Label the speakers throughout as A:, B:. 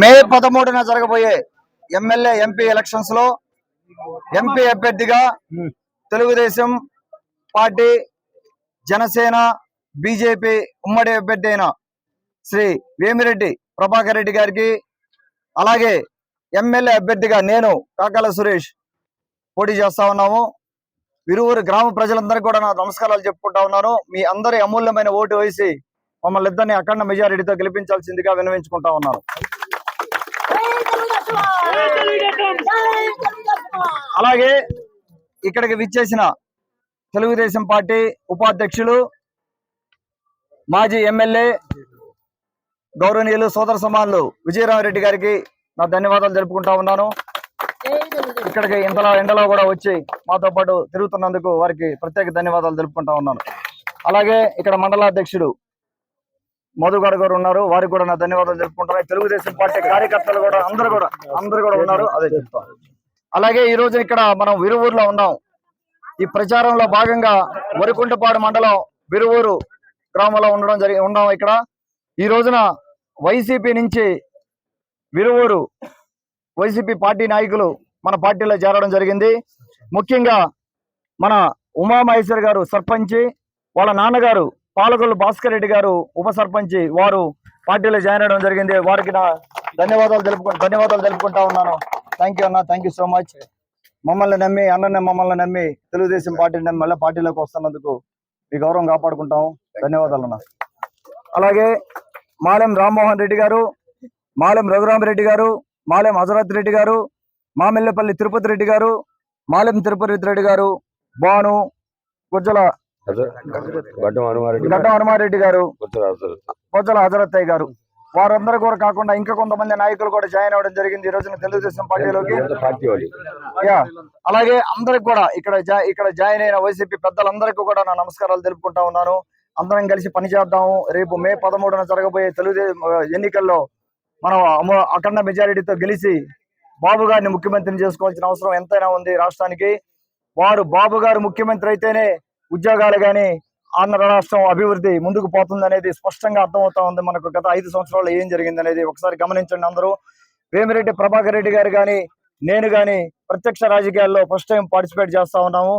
A: మే పదమూడున జరగబోయే MLA MP ఎలక్షన్స్లో ఎంపీ అభ్యర్థిగా తెలుగుదేశం పార్టీ జనసేన బీజేపీ ఉమ్మడి అభ్యర్థి అయిన శ్రీ వేమిరెడ్డి ప్రభాకర్ రెడ్డి గారికి అలాగే ఎమ్మెల్యే అభ్యర్థిగా నేను కాకాల సురేష్ పోటీ చేస్తా ఉన్నాము. ఇరువురు గ్రామ ప్రజలందరికీ కూడా నా నమస్కారాలు చెప్పుకుంటా ఉన్నాను. మీ అందరి అమూల్యమైన ఓటు వేసి మమ్మల్ని ఇద్దరిని అఖండ మెజారిటీతో గెలిపించాల్సిందిగా వినవించుకుంటా ఉన్నాను. అలాగే ఇక్కడికి విచ్చేసిన తెలుగుదేశం పార్టీ ఉపాధ్యక్షులు మాజీ ఎమ్మెల్యే గౌరవనీయులు సోదర సమానులు విజయరామరెడ్డి గారికి నా ధన్యవాదాలు తెలుపుకుంటా ఉన్నాను. ఇక్కడికి ఇంతలో ఎండలో కూడా వచ్చి మాతో పాటు తిరుగుతున్నందుకు వారికి ప్రత్యేక ధన్యవాదాలు తెలుపుకుంటా ఉన్నాను. అలాగే ఇక్కడ మండలాధ్యక్షుడు మధుగడ గారు ఉన్నారు. వారికి కూడా నా ధన్యవాదాలు తెలుపుకుంటాను తెలుగుదేశం పార్టీ కార్యకర్తలు కూడా అందరు కూడా అందరు కూడా ఉన్నారు. అదే చెప్తాను అలాగే ఈ రోజు ఇక్కడ మనం విరువూరులో ఉన్నాం. ఈ ప్రచారంలో భాగంగా వరికుంటపాడు మండలం విరువూరు గ్రామంలో ఉండడం జరిగి ఉన్నాం ఇక్కడ. ఈ రోజున వైసీపీ నుంచి విరువూరు వైసీపీ పార్టీ నాయకులు మన పార్టీలో చేరడం జరిగింది. ముఖ్యంగా మన ఉమామహేశ్వర్ గారు సర్పంచి వాళ్ళ నాన్నగారు పాలకొల్లు భాస్కర్ రెడ్డి గారు ఉప సర్పంచి వారు పార్టీలో జాయిన్ అవ్వడం జరిగింది. వారికి నా ధన్యవాదాలు తెలుపుకు ధన్యవాదాలు తెలుపుకుంటా ఉన్నాను. థ్యాంక్ యూ అన్న థ్యాంక్ యూ సో మచ్ మమ్మల్ని నమ్మి అన్నని మమ్మల్ని నమ్మి తెలుగుదేశం పార్టీని నమ్మి మళ్ళీ పార్టీలోకి వస్తున్నందుకు మీ గౌరవం కాపాడుకుంటాం. ధన్యవాదాలు అన్న. అలాగే మాలెం రామ్మోహన్ రెడ్డి గారు మాలెం రఘురామరెడ్డి గారు మాలెం హజరత్ రెడ్డి గారు మామిల్లపల్లి తిరుపతి రెడ్డి గారు మాలెం తిరుపతి రెడ్డి గారు బాను గుజ్జల
B: గడ్డం హనుమారెడ్డి
A: గారు పొజ్జల హజరత్తయ్య గారు. వారందరూ కూడా కాకుండా ఇంకా కొంతమంది నాయకులు కూడా జాయిన్ అవ్వడం జరిగింది ఈ రోజున తెలుగుదేశం పార్టీలోకి. అలాగే అందరికి కూడా ఇక్కడ ఇక్కడ జాయిన్ అయిన వైసీపీ పెద్దలందరికీ కూడా నా నమస్కారాలు తెలుపుకుంటా ఉన్నాను. అందరం కలిసి పనిచేద్దాము రేపు మే పదమూడున జరగబోయే తెలుగుదేశం ఎన్నికల్లో మనం అఖండ మెజారిటీతో గెలిచి బాబు గారిని ముఖ్యమంత్రిని చేసుకోవాల్సిన అవసరం ఎంతైనా ఉంది రాష్ట్రానికి. వారు బాబు గారు ముఖ్యమంత్రి అయితేనే ఉద్యోగాలు కానీ ఆంధ్ర రాష్ట్రం అభివృద్ధి ముందుకు పోతుంది అనేది స్పష్టంగా అర్థమవుతా ఉంది మనకు. గత ఐదు సంవత్సరాల్లో ఏం జరిగింది అనేది ఒకసారి గమనించండి అందరూ. వేమిరెడ్డి ప్రభాకర్ రెడ్డి గారు కానీ నేను కానీ ప్రత్యక్ష రాజకీయాల్లో ఫస్ట్ టైం పార్టిసిపేట్ చేస్తా ఉన్నాము.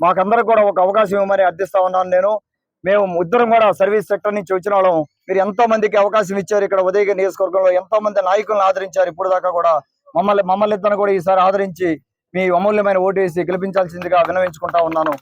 A: మాకందరికి కూడా ఒక అవకాశం ఇవ్వమని అర్థిస్తా ఉన్నాను నేను. మేము ఇద్దరం కూడా సర్వీస్ సెక్టర్ నుంచి వచ్చిన వాళ్ళం. మీరు ఎంతో మందికి అవకాశం ఇచ్చారు ఇక్కడ ఉదయగిరి నియోజకవర్గంలో. ఎంతో మంది నాయకులను ఆదరించారు. ఇప్పుడు దాకా కూడా మమ్మల్ని మమ్మల్ని ఇద్దరు కూడా ఈసారి ఆదరించి మీ అమూల్యమైన ఓటు వేసి గెలిపించాల్సిందిగా వినవించుకుంటా ఉన్నాను.